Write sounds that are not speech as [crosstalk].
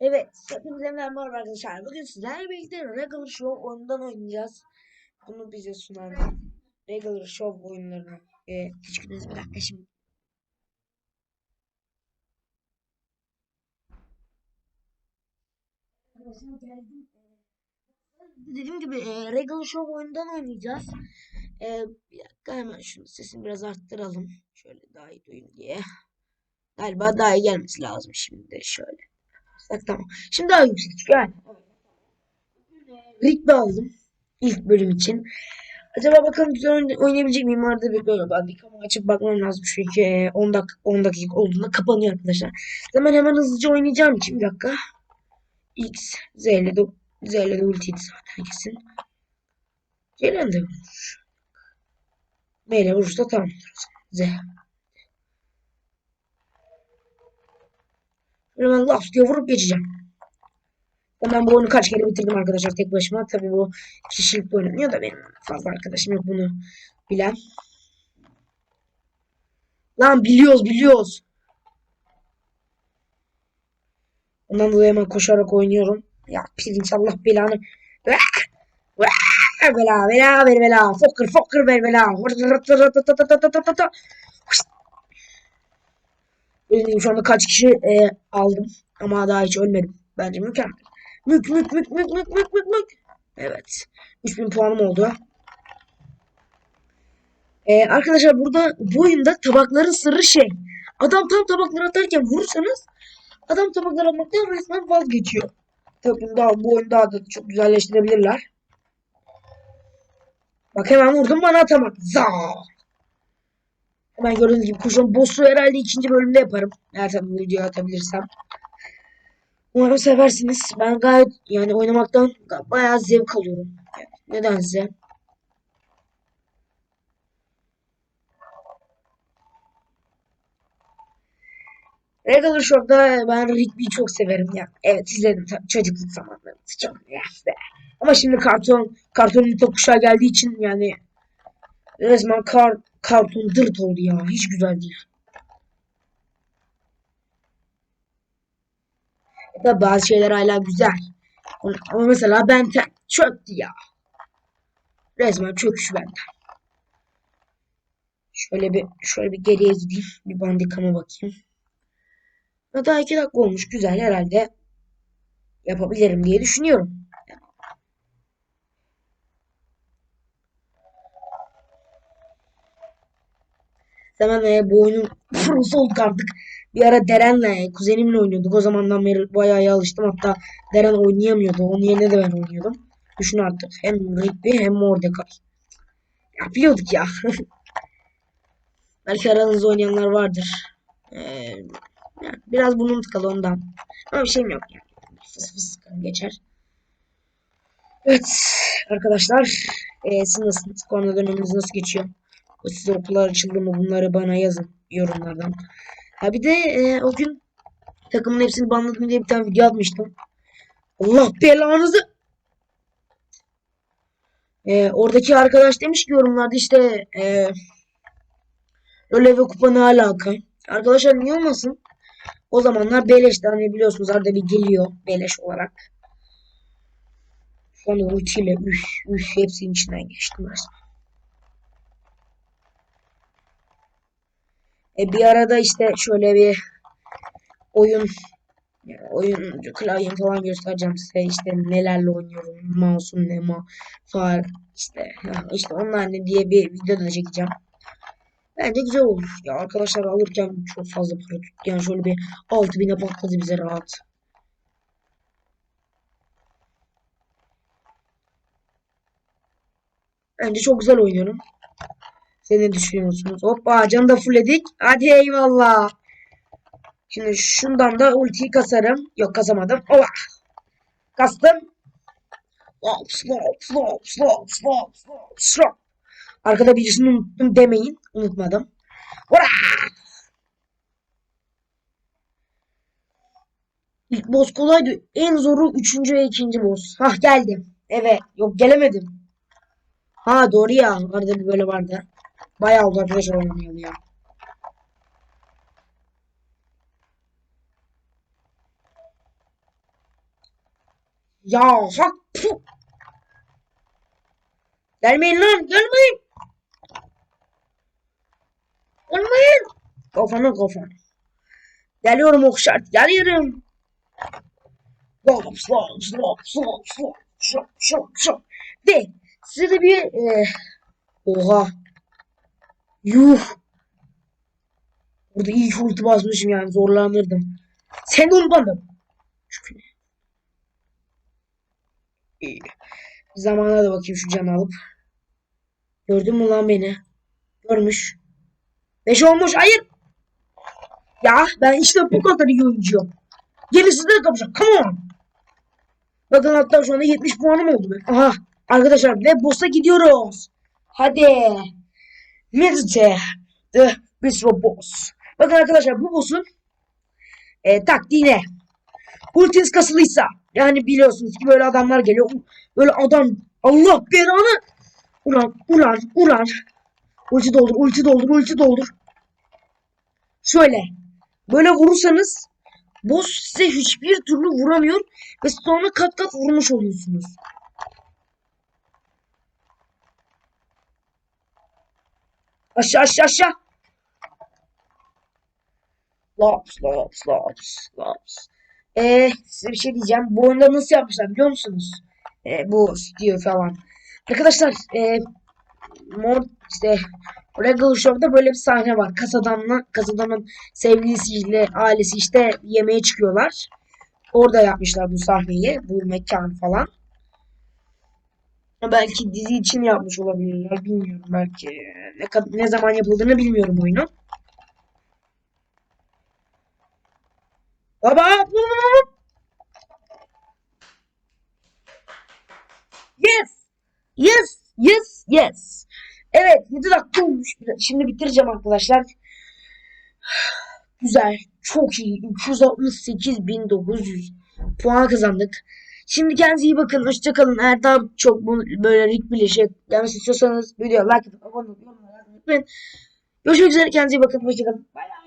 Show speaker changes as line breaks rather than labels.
Evet, hepinize merhaba arkadaşlar. Bugün sizlerle birlikte Regular Show oyundan oynayacağız. Bunu bize sunan Regular Show oyunlarını. Ee, küçükünüz bir dakika şimdi. Dediğim gibi e, Regular Show oyundan oynayacağız. E, bir dakika hemen şunu sesini biraz arttıralım. Şöyle daha iyi duyun diye. Galiba daha iyi gelmesi lazım şimdi. Şöyle. Bak tamam. Şimdi daha yüksek. Yani. Rigby aldım. ilk bölüm için. Acaba bakalım güzel oyn- oynayabilecek miyim? Arada bir böyle bandikamı açıp bakmam lazım. Çünkü e, 10 dakika 10 dakika olduğunda kapanıyor arkadaşlar. Hemen hemen hızlıca oynayacağım için bir dakika. X, Z ile de Z ile de ultiydi zaten kesin. Gelen de vurur. M ile vurursa tamamdır. zaman. Z. Böyle ben laf diye vurup geçeceğim. Ben bu oyunu kaç kere bitirdim arkadaşlar tek başıma. Tabii bu kişilik oynanıyor da benim fazla arkadaşım yok bunu bilen. Lan biliyoruz biliyoruz. Ondan dolayı hemen koşarak oynuyorum. Ya pirinç Allah belanı. Bela bela bela. Fokır fokır ver bela. Bildiğim şu anda kaç kişi e, aldım. Ama daha hiç ölmedim. Bence mükemmel. Mük mük mük mük mük mük mük mük. Evet. 3000 puanım oldu. Ee, arkadaşlar burada bu oyunda tabakların sırrı şey. Adam tam tabakları atarken vurursanız adam tabakları atmaktan resmen vazgeçiyor. Tabii daha, bu oyunu daha da çok güzelleştirebilirler. Bak hemen vurdum bana atamadı. Za. Hemen gördüğünüz gibi kuşun boss'u herhalde ikinci bölümde yaparım. Eğer tabii bu videoyu atabilirsem. Umarım seversiniz. Ben gayet yani oynamaktan bayağı zevk alıyorum. Yani nedense. Regular Show'da ben Rigby'yi çok severim ya. Evet izledim tabii çocukluk zamanlarımda çok be. Ama şimdi karton kartonun tokuşağı geldiği için yani resmen kar, karton dırt oldu ya. Hiç güzel değil. Da bazı şeyler hala güzel. Ama mesela Benten çöktü ya. Resmen çöküş benden. Şöyle bir şöyle bir geriye gideyim. Bir bandikama bakayım. Ha, Daha iki dakika olmuş. Güzel herhalde yapabilirim diye düşünüyorum. Hemen e, bu oyunun prosu olduk artık. Bir ara Deren'le kuzenimle oynuyorduk. O zamandan beri bayağı iyi alıştım. Hatta Deren oynayamıyordu. Onun yerine de ben oynuyordum. Düşün artık. Hem Rigby hem Mordecai. Ya biliyorduk [laughs] ya. Belki aranızda oynayanlar vardır. Ee, yani biraz burnum tıkalı ondan. Ama bir şeyim yok yani. Fıs fıs geçer. Evet arkadaşlar. E, siz nasılsınız? Korona döneminiz nasıl geçiyor? Size okullar açıldı mı bunları bana yazın yorumlardan. Ha bir de e, o gün takımın hepsini banladım diye bir tane video atmıştım. Allah belanızı. E, oradaki arkadaş demiş ki yorumlarda işte e, öyle ve kupa ne alaka? Arkadaşlar niye olmasın? O zamanlar beleşti hani biliyorsunuz arada bir geliyor beleş olarak. An ultiyle üf üf hepsinin içinden geçtim resmen. E, bir arada işte şöyle bir oyun yani oyuncu klavyem falan göstereceğim size işte nelerle oynuyorum mouse'um ne ma far işte ya işte onlar ne diye bir video da çekeceğim. Bence güzel olur. Ya arkadaşlar alırken çok fazla para tuttu. Yani şöyle bir 6000'e patladı bize rahat. Bence çok güzel oynuyorum. Ne düşünüyorsunuz? Hoppa canı da fullledik. Hadi eyvallah. Şimdi şundan da ultiyi kasarım. Yok kasamadım. Ola. Kastım. Slop slop slop slop slop slop slop. Arkada birisini unuttum demeyin. Unutmadım. Ora! İlk boss kolaydı. En zoru üçüncü ve ikinci boss. Hah geldim. Evet. Yok gelemedim. Ha doğru ya. Arada bir böyle vardı. Bayağı arkadaşlar oynayalım ya. Ya hak. puh. Gelmeyin lan gelmeyin. Gelmeyin. Kafanı kafanı. Geliyorum okşart geliyorum. Slop slop slop slop slop slop slop slop. De size de bir e, oha. Yuh. Burada iyi ulti basmışım yani zorlanırdım. Seni unutmadım. Çünkü İyi. Zamana da bakayım şu canı alıp. Gördün mü lan beni? Görmüş. Beş olmuş. Hayır. Ya ben işte bu kadar iyi oyuncuyum. Gerisi de kapacak. Come on. Bakın hatta şu anda 70 puanım oldu. Aha. Arkadaşlar ve boss'a gidiyoruz. Hadi. Mirte. The Bispo Boss. Bakın arkadaşlar bu boss'un e, taktiği ne? Ultiniz kasılıysa yani biliyorsunuz ki böyle adamlar geliyor. Böyle adam Allah belanı ulan ulan ulan ulti doldur ulti doldur ulti doldur. Şöyle böyle vurursanız boss size hiçbir türlü vuramıyor ve sonra kat kat vurmuş oluyorsunuz. Aşağı aşağı aşağı. Laps laps laps laps. Ee, size bir şey diyeceğim. Bu oyunda nasıl yapmışlar biliyor musunuz? Ee, bu diyor falan. Arkadaşlar e, mod işte Regal Show'da böyle bir sahne var. Kasadamla kasadamın sevgilisiyle ailesi işte yemeğe çıkıyorlar. Orada yapmışlar bu sahneyi, bu mekan falan. Belki dizi için yapmış olabilirler, bilmiyorum. Belki ne, kad- ne zaman yapıldığını bilmiyorum oyunun. Baba! Yes! Yes! Yes! Yes! Evet 7 dakika olmuş. Şimdi bitireceğim arkadaşlar. Güzel. Çok iyi. 368.900 puan kazandık. Şimdi kendinize iyi bakın. Hoşçakalın. Eğer daha çok bu, böyle rig birleşik gelmesi istiyorsanız video like atıp abone olmayı unutmayın. Görüşmek üzere. Kendinize iyi bakın. Hoşçakalın. Bay bay.